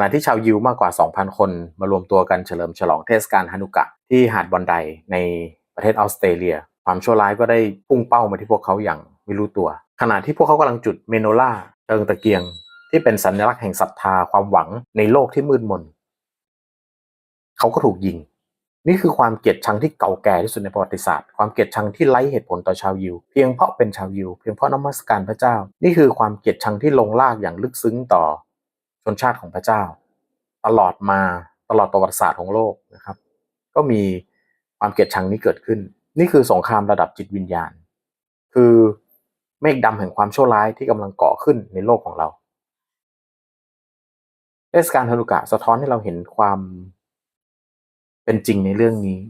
ณะที่ชาวยิวมากกว่า 2,000 คนมารวมตัวกันเฉลิมฉลองเทศกาลฮานุกะ ที่หาดบอนไดในประเทศออสเตรเลีย ความชั่วร้ายก็ได้พุ่งเป้ามาที่พวกเขาอย่างไม่รู้ตัว ขณะที่พวกเขากำลังจุดเมโนล่าเติงตะเกียง ที่เป็นสัญลักษณ์แห่งศรัทธาความหวังในโลกที่มืดมน เขาก็ถูกยิง นี่คือความเกลียดชังที่เก่าแก่ที่สุดในประวัติศาสตร์ ความเกลียดชังที่ไร้เหตุผลต่อชาวยิว เพียงเพราะเป็นชาวยิว เพียงเพราะนมัสการพระเจ้า นี่คือความเกลียดชังที่ลงลากอย่างลึกซึ้งต่อ นชาติของพระเจ้า ตลอดมาตลอดประวัติศาสตร์ของโลกนะครับ ก็มีความเกลียดชังนี้เกิดขึ้น นี่คือสงครามระดับจิตวิญญาณ คือเมฆดำแห่งความชั่วร้ายที่กำลังก่อขึ้นในโลกของเราเทศกาลฮานุกะสะท้อนให้เราเห็นความเป็นจริงในเรื่องนี้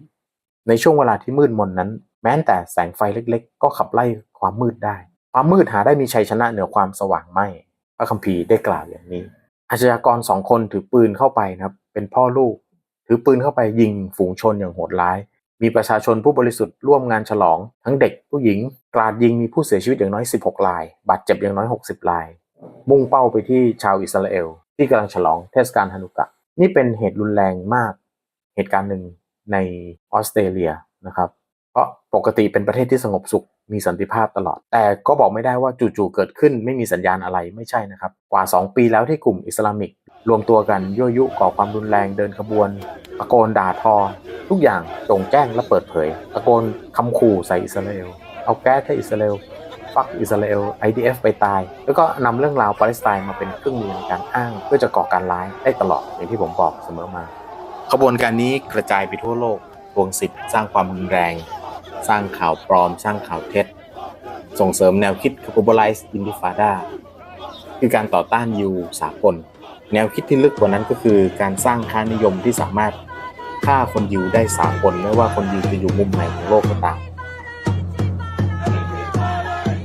ในช่วงเวลาที่มืดมนนั้น แม้แต่แสงไฟเล็ก ๆ ก็ขับไล่ความมืดได้ ความมืดหาได้มีชัยชนะเหนือความสว่างไม่ พระคัมภีร์ได้กล่าวอย่างนี้ อาชญากรสองคนถือปืนเข้าไปนะครับ เป็นพ่อลูก ถือปืนเข้าไปยิงฝูงชนอย่างโหดร้าย มีประชาชนผู้บริสุทธิ์ร่วมงานฉลอง ทั้งเด็กผู้หญิง กราดยิงมีผู้เสียชีวิตอย่างน้อย 16ราย บาดเจ็บอย่างน้อย 60ราย มุ่งเป้าไปที่ชาวอิสราเอล ที่กำลังฉลองเทศกาลฮานุกะ นี่เป็นเหตุรุนแรงมาก เหตุการณ์หนึ่งในออสเตรเลียนะครับ เพราะปกติเป็นประเทศที่สงบสุข มีสันติภาพตลอด แต่ก็บอกไม่ได้ว่าจู่ๆเกิดขึ้นไม่มีสัญญาณอะไรไม่ใช่นะครับ กว่า 2 ปีแล้วที่กลุ่มอิสลามิก รวมตัวกันยั่วยุก่อความรุนแรงเดินขบวน ตะโกนด่าทอ ทุกอย่างโจ่งแจ้งและเปิดเผย ตะโกนคำขู่ใส่อิสราเอล เอาแก๊สให้อิสราเอลฟักอิสราเอล IDF ไปตาย แล้วก็นำเรื่องราวปาเลสไตน์มาเป็นเครื่องมือในการอ้าง เพื่อจะก่อการร้ายได้ตลอดอย่างที่ผมบอกเสมอมา ขบวนการนี้กระจายไปทั่วโลกทวงสิทธิ์สร้างความรุนแรง สร้างข่าวปลอม สร้างข่าวเท็จ ส่งเสริมแนวคิด globalize intifada คือการต่อต้านยูสากล แนวคิดที่ลึกกว่านั้นก็คือการสร้างค่านิยมที่สามารถฆ่าคนยูได้สากลไม่ว่าคนยูจะอยู่มุมไหนของโลกก็ตาม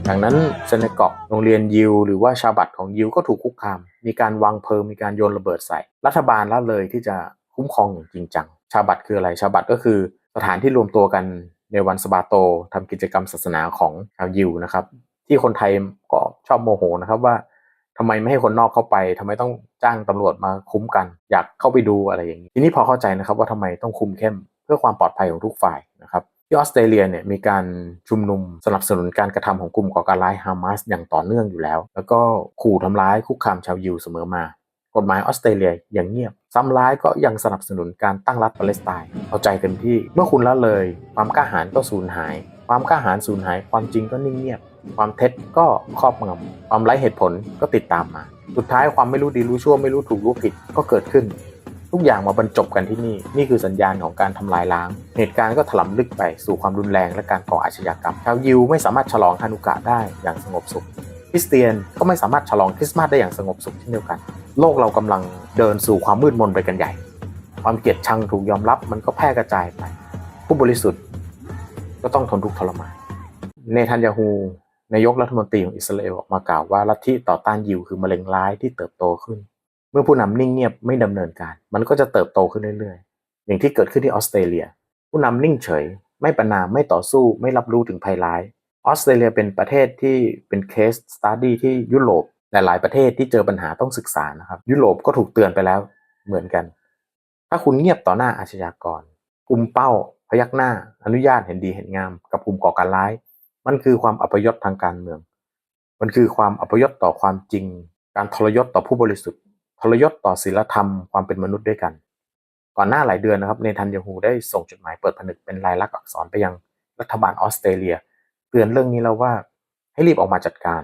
ดังนั้นเซเนกอกโรงเรียนยิวหรือว่าชาวบัตของยิวก็ถูกคุกคาม มีการวางเพลิงมีการโยนระเบิดใส่ รัฐบาลละเลยที่จะคุ้มครองอย่างจริงจัง ชาวบัตคืออะไร ชาวบัตก็คือสถานที่รวมตัวกัน ในวันสบาโตทำกิจกรรมศาสนาของชาวยิวนะครับ ที่คนไทยก็ชอบโมโหนะครับว่าทำไมไม่ให้คนนอกเข้าไปทำไมต้องจ้างตำรวจมาคุ้มกัน อยากเข้าไปดูอะไรอย่างนี้ ทีนี้พอเข้าใจนะครับว่าทำไมต้องคุมเข้มเพื่อความปลอดภัยของทุกฝ่ายนะครับที่ออสเตรเลียเนี่ยมีการชุมนุมสนับสนุนการกระทำของกลุ่มก่อการร้ายฮามาสอย่างต่อเนื่องอยู่แล้ว แล้วก็ขู่ทำร้ายคุกคามชาวยิวเสมอมา กฎหมายออสเตรเลียอย่างเงียบ ซ้ำร้ายก็ยังสนับสนุนการตั้งรัฐปาเลสไตน์เอาใจเต็มที่ เมื่อคุณละเลย ความกล้าหาญก็สูญหาย ความกล้าหาญสูญหาย ความจริงก็นิ่งเงียบ ความเท็จก็ครอบงำความไร้เหตุผลก็ติดตามมา สุดท้ายความไม่รู้ดีรู้ชั่วไม่รู้ถูกรู้ผิดก็เกิดขึ้น ทุกอย่างมาบรรจบกันที่นี่ นี่คือสัญญาณของการทำลายล้าง เหตุการณ์ก็ถลำลึกไปสู่ความรุนแรงและการก่ออาชญากรรมชาวยิวไม่สามารถฉลองฮานุกะได้อย่างสงบสุขคริสเตียนก็ไม่สามารถฉลองคริสต์มาสได้อย่างสงบสุขเช่นเดียวกัน โลกเรากำลังเดินสู่ความมืดมนไปกันใหญ่ ความเกลียดชังถูกยอมรับมันก็แพร่กระจายไป ผู้บริสุทธิ์ก็ต้องทนทุกข์ทรมาน เนทันยาฮูนายกรัฐมนตรีของอิสราเอลออกมากล่าวว่าลัทธิต่อต้านยิวคือมะเร็งร้ายที่เติบโตขึ้น เมื่อผู้นำนิ่งเงียบไม่ดำเนินการ มันก็จะเติบโตขึ้นเรื่อยๆ อย่างที่เกิดขึ้นที่ออสเตรเลีย ผู้นำนิ่งเฉย ไม่ประนามไม่ต่อสู้ไม่รับรู้ถึงภัยร้ายออสเตรเลียเป็นประเทศที่เป็นเคสสตัดดี้ที่ยุโรป หลายๆประเทศที่เจอปัญหาต้องศึกษานะครับ ยุโรปก็ถูกเตือนไปแล้วเหมือนกัน ถ้าคุณเงียบต่อหน้าอาชญากรกลุ่มเป้า พยักหน้า อนุญาตเห็นดีเห็นงาม กับกลุ่มก่อการร้าย มันคือความอัปยศทางการเมือง มันคือความอัปยศต่อความจริง การทรยศต่อผู้บริสุทธิ์ ทรยศต่อศีลธรรมความเป็นมนุษย์ด้วยกัน ก่อนหน้าหลายเดือนนะครับเนทันยาฮูได้ส่งจดหมายเปิดผนึกเป็นลายลักษณ์อักษรไปยังรัฐบาลออสเตรเลีย เตือนเรื่องนี้แล้วว่าให้รีบออกมาจัดการ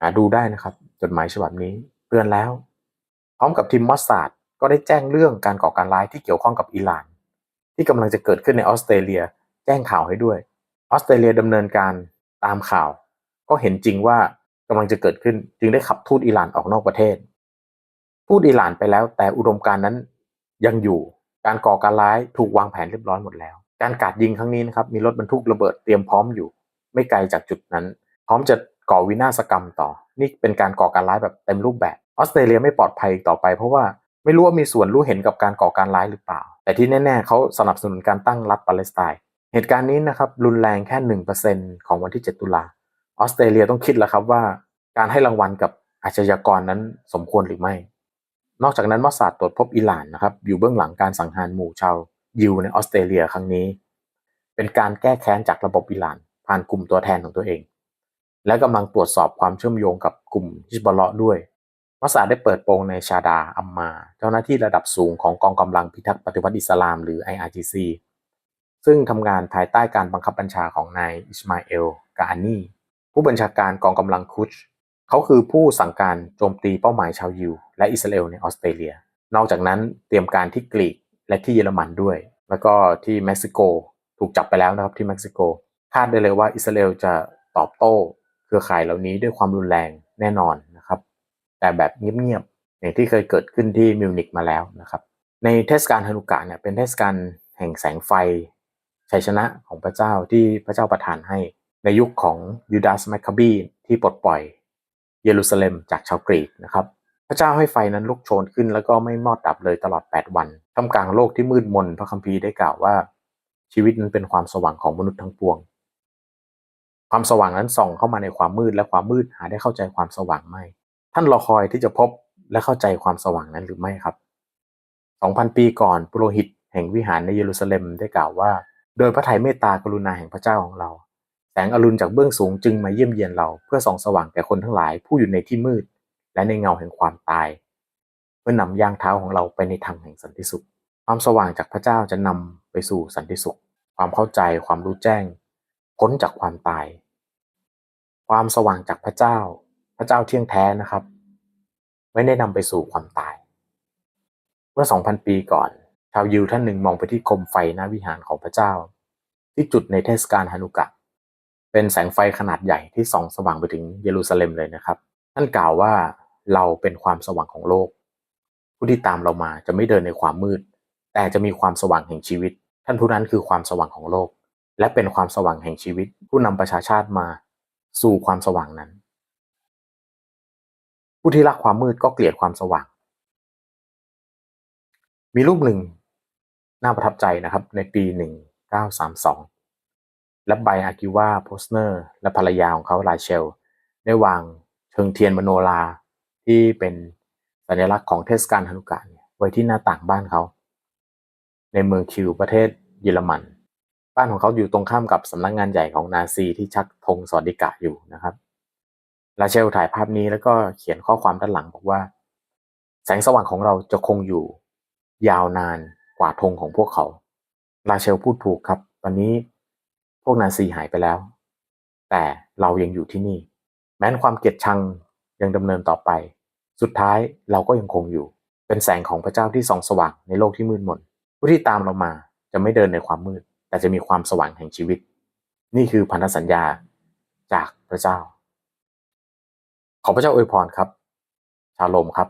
หาดูได้นะครับ จดหมายฉบับนี้เตือนแล้ว พร้อมกับทีมมอสซาดก็ได้แจ้งเรื่องการก่อการร้ายที่เกี่ยวข้องกับอิหร่าน ที่กำลังจะเกิดขึ้นในออสเตรเลีย แจ้งข่าวให้ด้วยออสเตรเลียดำเนินการตามข่าว ก็เห็นจริงว่ากำลังจะเกิดขึ้น จึงได้ขับทูตอิหร่านออกนอกประเทศทูตอิหร่านไปแล้ว แต่อุดมการณ์นั้นยังอยู่การก่อการร้ายถูกวางแผนเรียบร้อยหมดแล้ว การกาดยิงครั้งนี้นะครับมีรถบรรทุกระเบิดเตรียมพร้อมอยู่ ไม่ไกลจากจุดนั้น พร้อมจะ ก่อวินาศกรรมต่อ นี่เป็นการก่อการร้ายแบบเต็มรูปแบบออสเตรเลียไม่ปลอดภัยต่อไป เพราะว่าไม่รู้ว่ามีส่วนรู้เห็นกับการก่อการร้ายหรือเปล่า แต่ที่แน่ ๆ เขาสนับสนุนการตั้งรัฐปาเลสไตน์เหตุการณ์นี้นะครับรุนแรงแค่หนึ่งเปอร์เซ็นของวันที่ 7 ตุลาออสเตรเลียต้องคิดแล้วครับว่า การให้รางวัลกับอาชญากรนั้นสมควรหรือไม่ นอกจากนั้นมอสซาดตรวจพบอิหร่านนะครับอยู่เบื้องหลังการสังหารหมู่ชาวยิวในออสเตรเลียครั้งนี้ เป็นการแก้แค้นจากระบบอิหร่าน ผ่านกลุ่มตัวแทนของตัวเอง และกำลังตรวจสอบความเชื่อมโยงกับกลุ่มฮิสบอลเลาะด้วยมอสซาดได้เปิดโปงในชาดาอัมมา เจ้าหน้าที่ระดับสูงของกองกำลังพิทักษ์ปฏิวัติอิสลามหรือ IRGC ซึ่งทำงานภายใต้การบังคับบัญชาของนายอิสมาเอลกาอานีผู้บัญชาการกองกำลังคุชเขาคือผู้สั่งการโจมตีเป้าหมายชาวยิว และอิสราเอลในออสเตรเลีย นอกจากนั้นเตรียมการที่กรีกและที่เยอรมันด้วย แล้วก็ที่เม็กซิโก ถูกจับไปแล้วนะครับที่เม็กซิโก คาดได้เลยว่าอิสราเอลจะตอบโต้ เครือข่ายเหล่านี้ด้วยความรุนแรงแน่นอนนะครับ แต่แบบเงียบๆอย่างที่เคยเกิดขึ้นที่มิวนิกมาแล้วนะครับ ในเทศกาลฮานุกะเนี่ยเป็นเทศกาลแห่งแสงไฟชัยชนะของพระเจ้าที่พระเจ้าประทานให้ ในยุคของยูดาสแมคคาบีที่ปลดปล่อย เยรูซาเล็มจากชาวกรีกนะครับ พระเจ้าให้ไฟนั้นลุกโชนขึ้นแล้วก็ไม่มอดดับเลยตลอด 8 วันท่ามกลางโลกที่มืดมนพระคัมภีร์ได้กล่าวว่าชีวิตนั้นเป็นความสว่างของมนุษย์ทั้งปวง ความสว่างนั้นส่องเข้ามาในความมืดและความมืดหาได้เข้าใจความสว่างไม่ ท่านรอคอยที่จะพบและเข้าใจความสว่างนั้นหรือไม่ครับ 2,000 ปีก่อนปุโรหิตแห่งวิหารในเยรูซาเล็มได้กล่าวว่า โดยพระทัยเมตตากรุณาแห่งพระเจ้าของเรา แสงอรุณจากเบื้องสูงจึงมาเยี่ยมเยียนเรา เพื่อส่องสว่างแก่คนทั้งหลายผู้อยู่ในที่มืด และในเงาแห่งความตาย เพื่อนำย่างเท้าของเราไปในทางแห่งสันติสุข ความสว่างจากพระเจ้าจะนำไปสู่สันติสุข ความเข้าใจความรู้แจ้ง พ้นจากความตาย ความสว่างจากพระเจ้า พระเจ้าเที่ยงแท้นะครับ ไม่ได้นำไปสู่ความตาย เมื่อ 2,000 ปีก่อน ชาวยิวท่านหนึ่งมองไปที่คมไฟหน้าวิหารของพระเจ้า ที่จุดในเทศกาลฮานุกะ เป็นแสงไฟขนาดใหญ่ที่ส่องสว่างไปถึงเยรูซาเล็มเลยนะครับ ท่านกล่าวว่าเราเป็นความสว่างของโลก ผู้ที่ตามเรามาจะไม่เดินในความมืด แต่จะมีความสว่างแห่งชีวิต ท่านผู้นั้นคือความสว่างของโลก และเป็นความสว่างแห่งชีวิต ผู้นำประชาชาติมาสู่ความสว่างนั้น ผู้ที่รักความมืดก็เกลียดความสว่าง มีรูปหนึ่งน่าประทับใจนะครับ ในปี 1932 และไบอากิวาโพสเนอร์ และภรรยาของเขาลาเชล ได้วางเชิงเทียนมโนราที่เป็นสัญลักษณ์ของเทศกาลฮานุกะไว้ที่หน้าต่างบ้านเขา ในเมืองคิวประเทศเยอรมัน บ้านของเขาอยู่ตรงข้ามกับสำนักงานใหญ่ของนาซีที่ชักธงสวัสดิกะอยู่นะครับลาเชลถ่ายภาพนี้แล้วก็เขียนข้อความด้านหลังบอกว่า แสงสว่างของเราจะคงอยู่ ยาวนานกว่าธงของพวกเขาลาเชลพูดถูกครับ ตอนนี้พวกนาซีหายไปแล้ว แต่เรายังอยู่ที่นี่ แม้นความเกลียดชังยังดำเนินต่อไป สุดท้ายเราก็ยังคงอยู่ เป็นแสงของพระเจ้าที่ส่องสว่างในโลกที่มืดมนผู้ที่ตามเรามาจะไม่เดินในความมืด แต่จะมีความสว่างแห่งชีวิต นี่คือพันธสัญญาจากพระเจ้า ขอพระเจ้าอวยพรครับ ชาโลมครับ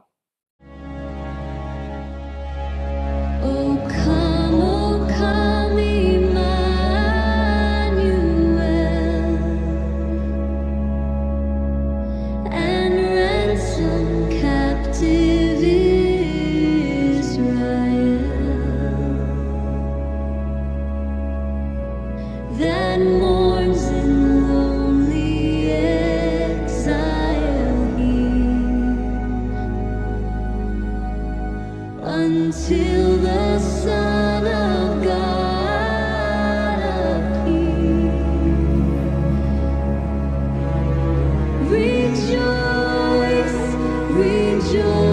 jour.